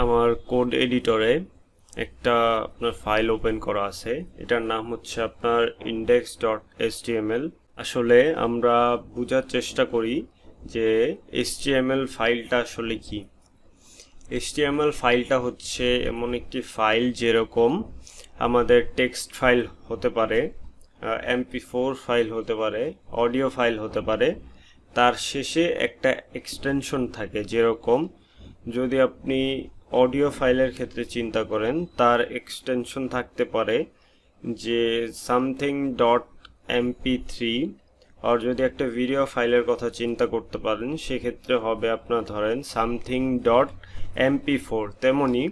আমার কোড এডিটরে একটা আপনার ফাইল ওপেন করা আছে। এটার নাম হচ্ছে আপনার ইন্ডেক্স ডট এসটিএমএল আসলে আমরা বোঝার চেষ্টা করি যে এসটিএমএল ফাইলটা আসলে কি। এসটিএমএল ফাইলটা হচ্ছে এমন একটি ফাইল যেরকম আমাদের টেক্সট ফাইল হতে পারে এমপি ফোর ফাইল হতে পারে অডিও ফাইল হতে পারে। তার শেষে একটা এক্সটেনশন থাকে যেরকম যদি আপনি অডিও ফাইলের ক্ষেত্রে চিন্তা করেন, তার এক্সটেনশন থাকতে পারে যে সামথিং ডট এমপি থ্রি, আর যদি একটা ভিডিও ফাইলের কথা চিন্তা করতে পারেন, সেক্ষেত্রে হবে আপনার ধরেন সামথিং ডট এমপি ফোর। তেমনই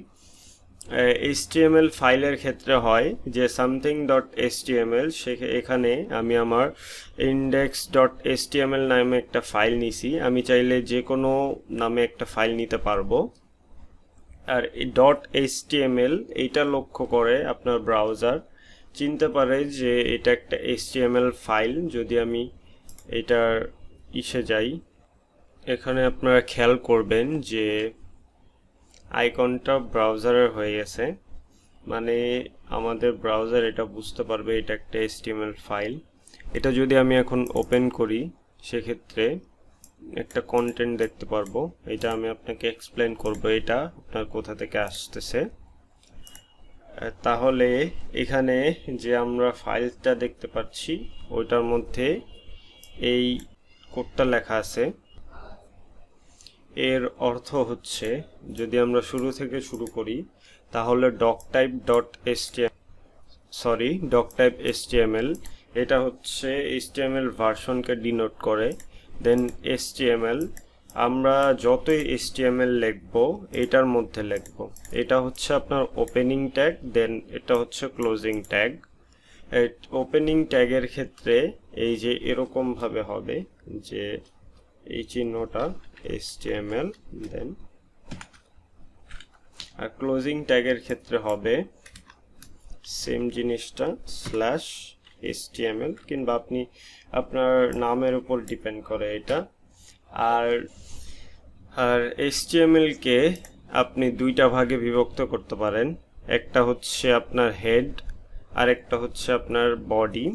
এইচটিএমএল ফাইলের ক্ষেত্রে হয় যে সামথিং ডট এসটিএমএল সে এখানে আমি আমার ইন্ডেক্স ডট এসটিএমএল নামে একটা ফাইল নিছি। আমি চাইলে যে কোনো নামে একটা ফাইল নিতে পারব। আর ডট এইচটিএমএল এইটা লক্ষ্য করে আপনার ব্রাউজার চিনতে পারে যে এটা একটা এইচটিএমএল ফাইল যদি আমি এটার ইসে যাই, এখানে আপনারা খেয়াল করবেন যে আইকনটা ব্রাউজারের হয়ে গেছে। মানে আমাদের ব্রাউজার এটা বুঝতে পারবে এটা একটা এসটিএমএল ফাইল এটা যদি আমি এখন ওপেন করি, সেক্ষেত্রে একটা কন্টেন্ট দেখতে পারব। এটা আমি আপনাকে এক্সপ্লেন করব এটা, আপনার কোথা থেকে আসতেছে। তাহলে এখানে যে আমরা ফাইলটা দেখতে পাচ্ছি, ওইটার মধ্যে এই কোডটা লেখা আছে। এর অর্থ হচ্ছে, যদি আমরা শুরু থেকে শুরু করি, তাহলে doc type dot STM sorry doc type STML এটা হচ্ছে এস এসটিএমএল ভার্সনকে ডিনোট করে। দেন এসটিএমএল আমরা যতই এসটিএমএল লিখব, এটার মধ্যে লিখব। এটা হচ্ছে আপনার ওপেনিং ট্যাগ দেন এটা হচ্ছে ক্লোজিং ট্যাগ ওপেনিং ট্যাগের ক্ষেত্রে এই যে এরকমভাবে হবে যে এই চিহ্নটা HTML দেন আর ক্লোজিং ট্যাগের ক্ষেত্রে হবে সেম জিনিসটা স্ল্যাশ HTML কিংবা আপনি আপনার নামের উপর ডিপেন্ড করে এটা। আর আর HTML কে আপনি দুইটা ভাগে বিভক্ত করতে পারেন। একটা হচ্ছে আপনার হেড আর একটা হচ্ছে আপনার বডি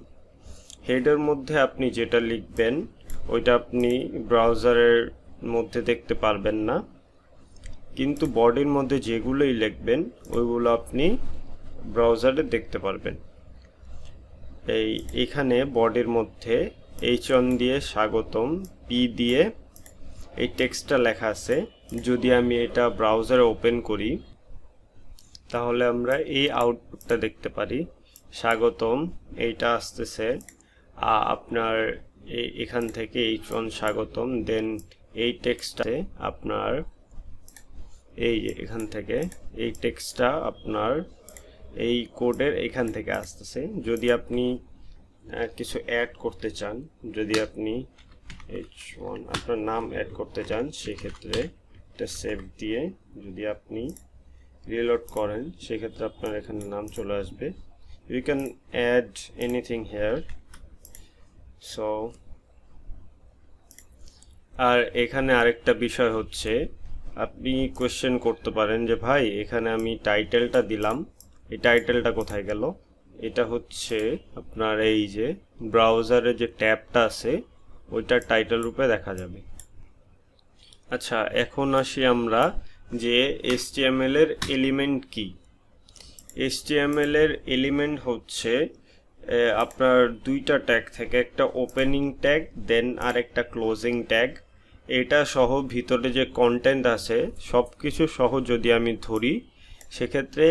হেডের মধ্যে আপনি যেটা লিখবেন, ওইটা আপনি ব্রাউজারের মধ্যে দেখতে পারবেন না। কিন্তু বডির মধ্যে যেগুলোই লিখবেন, ওইগুলো আপনি ব্রাউজারে দেখতে পারবেন। এই এখানে বডির মধ্যে এইচ অন দিয়ে স্বাগতম পি দিয়ে এই টেক্সটটা লেখা আছে। যদি আমি এটা ব্রাউজারে ওপেন করি, তাহলে আমরা এই আউটপুটটা দেখতে পারি। স্বাগতম, এইটা আসতেছে। আপনার এখান থেকে এইচ ওয়ান স্বাগতম দেন এই টেক্সটে আপনার এই এখান থেকে, এই টেক্সটটা আপনার এই কোডের এখান থেকে আসতেছে। যদি আপনি কিছু অ্যাড করতে চান, যদি আপনি এইচ ওয়ান আপনার নাম অ্যাড করতে চান, সেক্ষেত্রে এটা সেভ দিয়ে যদি আপনি রিলোড করেন, সেক্ষেত্রে আপনার এখানে নাম চলে আসবে। You can add anything here so আর এখানে আরেকটা বিষয় হচ্ছে, আপনি কোয়েশ্চেন করতে পারেন যে, ভাই, এখানে আমি টাইটেলটা দিলাম। এই টাইটেলটা কোথায় গেল? এটা হচ্ছে আপনার এই যে ব্রাউজারে যে ট্যাবটা আছে, ওইটার টাইটেল রূপে দেখা যাবে। আচ্ছা এখন আসি আমরা যে এসটিএমএল এর এলিমেন্ট কি। এসটিএমএল এর এলিমেন্ট হচ্ছে আপনার দুইটা ট্যাগ থেকে, একটা ওপেনিং ট্যাগ দেন আর একটা ক্লোজিং ট্যাগ এটা সহ ভিতরে যে কন্টেন্ট আছে সব কিছু সহ যদি আমি ধরি সেক্ষেত্রে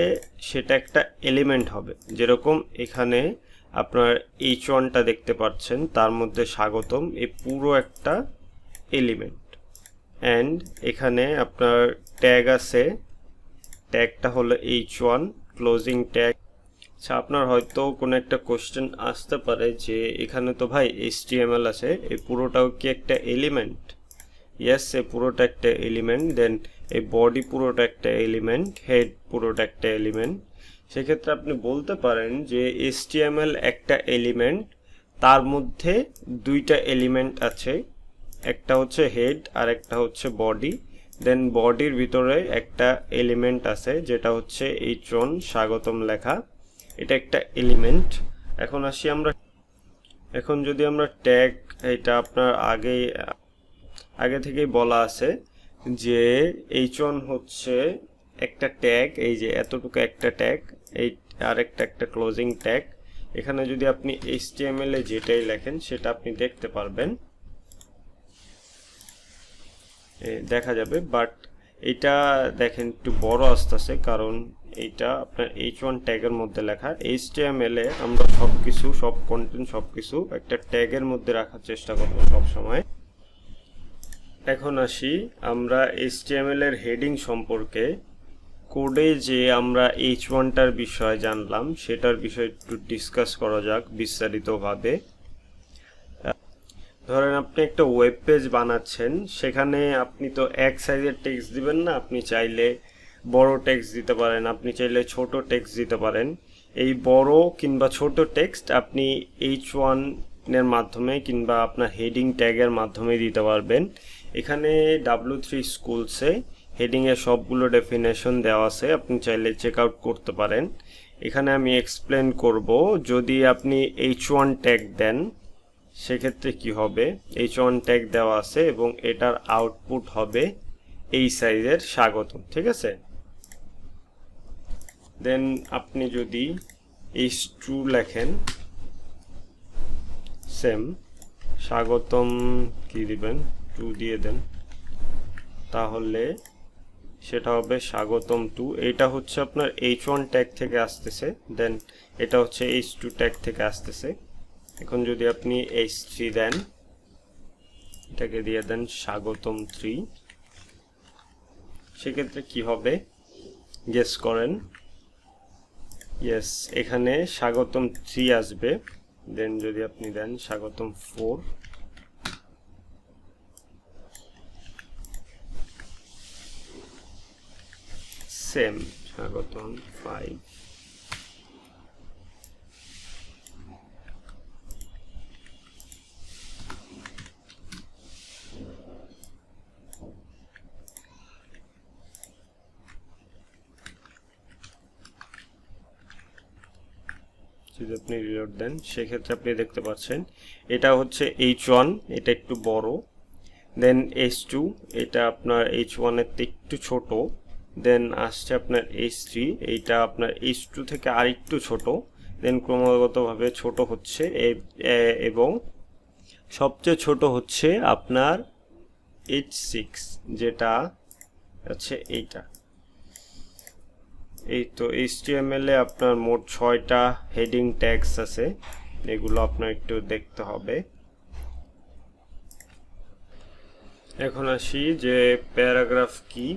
সেটা একটা এলিমেন্ট হবে। যেরকম এখানে আপনার এইচ ওয়ানটা দেখতে পাচ্ছেন, তার মধ্যে স্বাগতম এই পুরো একটা এলিমেন্ট অ্যান্ড এখানে আপনার ট্যাগ আছে ট্যাগটা হলো এইচ ওয়ান ক্লোজিং ট্যাগ আচ্ছা আপনার হয়তো কোনো একটা কোশ্চেন আসতে পারে যে, এখানে তো ভাই এইচটিএমএল আছে এই পুরোটাও কি একটা এলিমেন্ট ইয়েস এ পুরোটা একটা এলিমেন্ট দেন এই বডি পুরোটা একটা এলিমেন্ট হেড পুরোটা একটা এলিমেন্ট সেক্ষেত্রে আপনি বলতে পারেন যে এসটিএমএল একটা এলিমেন্ট তার মধ্যে দুইটা এলিমেন্ট আছে। একটা হচ্ছে হেড আর একটা হচ্ছে বডি দেন বডির ভিতরে একটা এলিমেন্ট আছে, যেটা হচ্ছে এই ট্রন স্বাগতম লেখা। এটা একটা এলিমেন্ট এখন আসি আমরা। এখন যদি আমরা ট্যাগ এটা আপনার আগে আগে থেকেই বলা আছে। যে এইচ ওয়ান হচ্ছে একটা ট্যাগ এই যে এতটুকু একটা ট্যাগ এই আর একটা একটা ক্লোজিং ট্যাগ এখানে যদি আপনি এইচটিএমএল এ যেটাই লেখেন, সেটা আপনি দেখতে পারবেন। দেখা যাবে বাট এটা দেখেন একটু বড় আসতেছে, কারণ এইটা আপনার এইচ ওয়ান ট্যাগের মধ্যে লেখা। এইচটিএমএল এ আমরা সব কিছু সব কন্টেন্ট সব কিছু একটা ট্যাগের মধ্যে রাখার চেষ্টা করব সব সময় এখন আসি আমরা এইচটিএমএল এর হেডিং সম্পর্কে। কোডে যে আমরা এইচ ওয়ানটার বিষয় জানলাম, সেটার বিষয়ে একটু ডিসকাস করা যাক বিস্তারিতভাবে। ধরেন আপনি একটা ওয়েব পেজ বানাচ্ছেন, সেখানে আপনি তো এক সাইজের টেক্সট দিবেন না, আপনি চাইলে বড় টেক্সট দিতে পারেন, আপনি চাইলে ছোট টেক্সট দিতে পারেন। এই বড় কিংবা ছোট টেক্সট আপনি এইচ ওয়ানের মাধ্যমে কিংবা আপনার হেডিং ট্যাগের মাধ্যমে দিতে পারবেন। এখানে ডাব্লু থ্রি স্কুলসে হেডিংয়ে সবগুলো ডেফিনেশন দেওয়া আছে, আপনি চাইলে চেক আউট করতে পারেন। এখানে আমি এক্সপ্লেন করব, যদি আপনি এইচ ওয়ান ট্যাগ দেন, সেক্ষেত্রে কি হবে? এইচ ওয়ান ট্যাগ দেওয়া আছে এবং এটার আউটপুট হবে এই সাইজের স্বাগতম, ঠিক আছে? দেন আপনি যদি এইচ টু লেখেন সেম স্বাগতম, কি দিবেন? টু দিয়ে দেন। তাহলে সেটা হবে স্বাগতম টু এটা হচ্ছে আপনার এইচ ওয়ান ট্যাগ থেকে আসতেছে। দেন এটা হচ্ছে এইচ টু ট্যাগ থেকে আসতেছে। এখন যদি আপনি এইচ থ্রি দেন, এটাকে দিয়ে দেন স্বাগতম থ্রি সেক্ষেত্রে কি হবে? গেস করেন। ইয়েস এখানে স্বাগতম থ্রি আসবে। দেন যদি আপনি দেন স্বাগতম ফোর সেম স্বাগতম ফাইভ যদি আপনি রিলোড দেন, সেক্ষেত্রে আপনি দেখতে পাচ্ছেন, এটা হচ্ছে এইচ ওয়ান এটা একটু বড় দেন এইচ টু এটা আপনার এইচ ওয়ানের একটু ছোট দেন আসছে আপনার এইচ থ্রি এইটা আপনার এইচ টু থেকে আরেকটু ছোট। দেন ক্রমাগতভাবে ছোট হচ্ছে এবং সবচেয়ে ছোট হচ্ছে আপনার এইচ সিক্স যেটা আছে এইটা। এই তো এইচটিএমএল এ আপনার মোট ছয়টা হেডিং ট্যাগস আছে, এগুলো আপনার একটু দেখতে হবে। এখন আসি যে প্যারাগ্রাফ কি।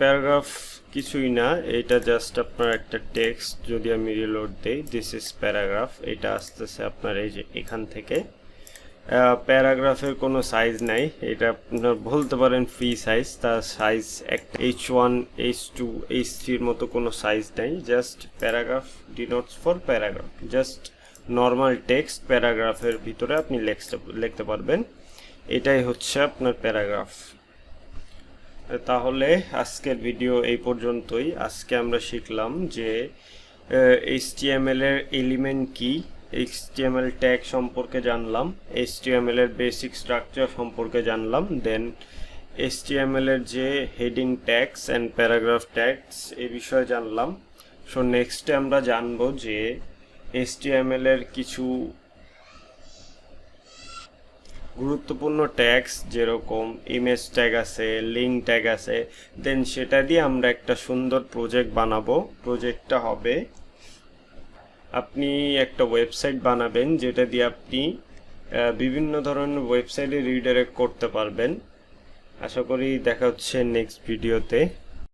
প্যারাগ্রাফ কিছুই না, এটা জাস্ট আপনার একটা টেক্সট যদি আমি রিলোড দেই দিস ইজ প্যারাগ্রাফ এটা আসতেছে আপনার এই যে এখান থেকে। প্যারাগ্রাফের কোনো সাইজ নাই, এটা আপনার বলতে পারেন ফ্রি সাইজ তার সাইজ একটা H one H two H থ্রির মতো কোনো সাইজ নাই just paragraph denotes for paragraph just normal text প্যারাগ্রাফের ভিতরে আপনি লিখতে লিখতে পারবেন। এটাই হচ্ছে আপনার প্যারাগ্রাফ। তাহলে আজকের ভিডিও এই পর্যন্তই। আজকে আমরা শিখলাম যে এইচটিএমএল এর এলিমেন্ট কি? এইচটিএমএল ট্যাগ সম্পর্কে জানলাম এইচটিএমএল এর বেসিক স্ট্রাকচার সম্পর্কে জানলাম দেন এইচটিএমএল এর যে heading tags and paragraph tags এই বিষয়ে জানলাম। সো নেক্সটে আমরা জানব যে এইচটিএমএল এর কিছু গুরুত্বপূর্ণ ট্যাগস যেরকম ইমেজ ট্যাগ আছে লিঙ্ক ট্যাগ আছে দেন সেটা দিয়ে আমরা একটা সুন্দর প্রজেক্ট বানাবো। প্রজেক্টটা হবে, আপনি একটা ওয়েবসাইট বানাবেন যেটা দিয়ে আপনি বিভিন্ন ধরনের ওয়েবসাইটে রিডাইরেক্ট করতে পারবেন। আশা করি দেখা হচ্ছে নেক্সট ভিডিওতে